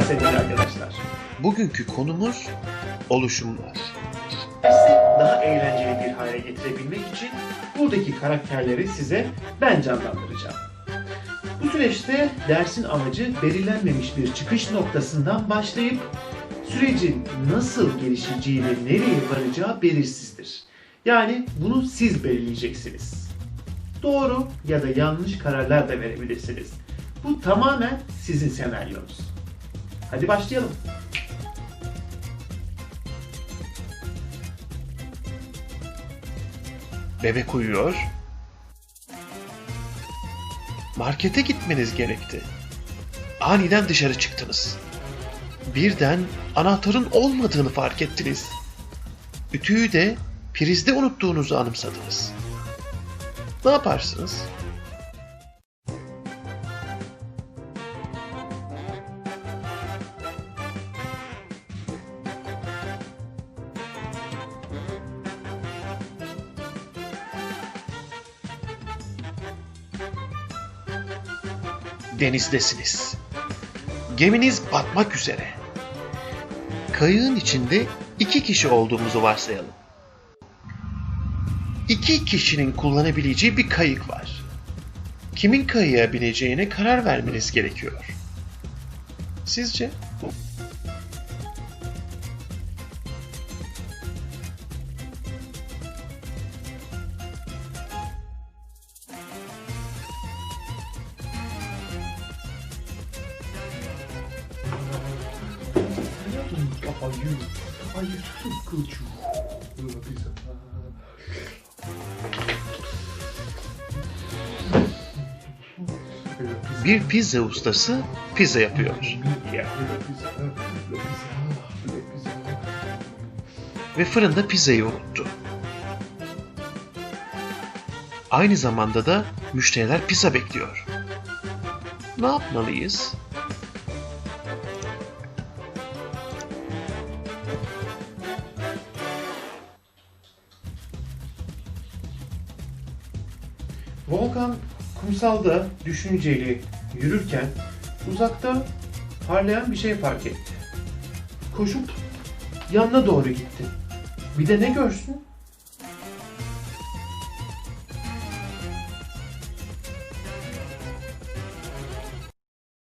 Merhabalar sevgili arkadaşlar. Bugünkü konumuz oluşumlar. Dersi daha eğlenceli bir hale getirebilmek için buradaki karakterleri size ben canlandıracağım. Bu süreçte dersin amacı belirlenmemiş bir çıkış noktasından başlayıp sürecin nasıl gelişeceği ve nereye varacağı belirsizdir. Yani bunu siz belirleyeceksiniz. Doğru ya da yanlış kararlar da verebilirsiniz. Bu tamamen sizin senaryonuz. Hadi başlayalım. Bebek uyuyor. Markete gitmeniz gerekti. Aniden dışarı çıktınız. Birden anahtarın olmadığını fark ettiniz. Ütüyü de prizde unuttuğunuzu anımsadınız. Ne yaparsınız? Denizdesiniz. Geminiz batmak üzere. Kayığın içinde iki kişi olduğumuzu varsayalım. İki kişinin kullanabileceği bir kayık var. Kimin kayığa bineceğine karar vermeniz gerekiyor. Sizce? Hayır, hayır sıkıcı. Bir pizza ustası pizza yapıyor ve fırında pizzayı unuttu. Aynı zamanda da müşteriler pizza bekliyor. Ne yapmalıyız? Volkan kumsalda düşünceli yürürken uzakta parlayan bir şey fark etti. Koşup yanına doğru gitti. Bir de ne görsün?